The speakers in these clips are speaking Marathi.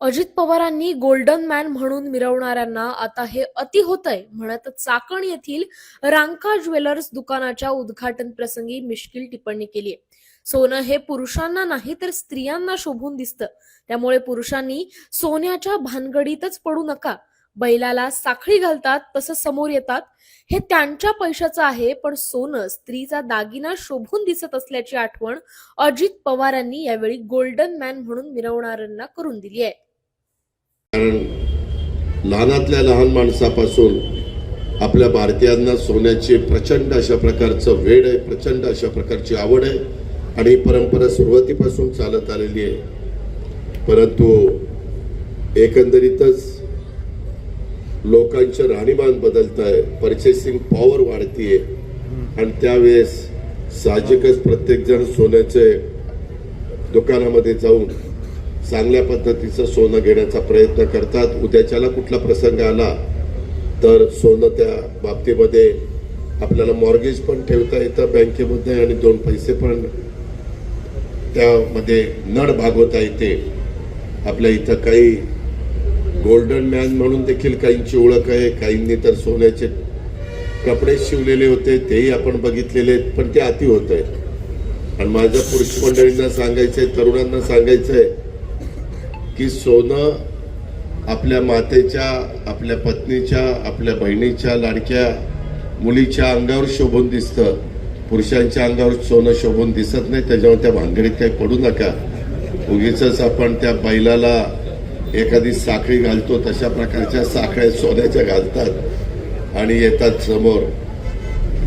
अजित पवारांनी गोल्डन मॅन म्हणून मिरवणाऱ्यांना आता हे अति होतंय म्हणत चाकण येथील रांका ज्वेलर्स दुकानाच्या उद्घाटन प्रसंगी मिश्किल टिप्पणी केली आहे सोनं हे पुरुषांना नाही तर स्त्रियांना शोभून दिसतं. त्यामुळे पुरुषांनी सोन्याच्या भानगडीतच पडू नका. बैलाला साखळी घालतात तसं समोर येतात. हे त्यांच्या पैशाचं आहे पण सोनं स्त्रीचा दागिना शोभून दिसत असल्याची आठवण अजित पवारांनी यावेळी गोल्डन मॅन म्हणून मिरवणाऱ्यांना करून दिली आहे लहानातल्या लहान माणसापासून आपल्या भारतीयांना सोन्याची प्रचंड अशा प्रकारचं वेड आहे प्रचंड अशा प्रकारची आवड आहे आणि ही परंपरा सुरुवातीपासून चालत आलेली आहे. परंतु एकंदरीतच लोकांचे राहणीमान बदलत आहे परचेसिंग पॉवर वाढतीये. आणि त्यावेळेस साहजिकच प्रत्येकजण सोन्याचे दुकानामध्ये जाऊन चांगल्या पद्धतीचं सोनं घेण्याचा प्रयत्न करतात. उद्याच्याला कुठला प्रसंग आला तर सोनं त्या बाबतीमध्ये आपल्याला मॉर्गेज पण ठेवता येतं बँकेमध्ये आणि दोन पैसे पण त्यामध्ये नड भागवता येते. आपल्या इथं काही गोल्डन मॅन म्हणून देखील काहींची ओळख आहे. काहींनी तर सोन्याचे कपडे शिवलेले होते तेही आपण बघितलेले आहेत पण ते अति होत आहे आणि माझ्या पुरुष मंडळींना सांगायचंय तरुणांना सांगायचंय की सोनं आपल्या मातेच्या आपल्या पत्नीच्या आपल्या बहिणीच्या लाडक्या मुलीच्या अंगावर शोभून दिसतं. पुरुषांच्या अंगावर सोनं शोभून दिसत नाही त्याच्यामुळे त्या भानगडीत काही पडू नका. उगीच आपण त्या बैलाला एखादी साखळी घालतो तशा प्रकारच्या साखळ्या सोन्याच्या घालतात आणि येतात समोर.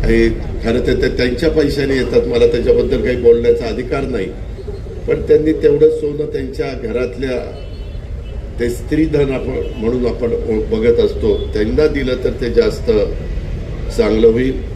काही खरं तर ते त्यांच्या पैशाने येतात मला त्याच्याबद्दल काही बोलण्याचा अधिकार नाही. पण त्यांनी तेवढं सोनं त्यांच्या घरातल्या ते स्त्रीधन आपण म्हणून आपण बघत असतो. त्यांना दिलं तर ते जास्त चांगलं होईल.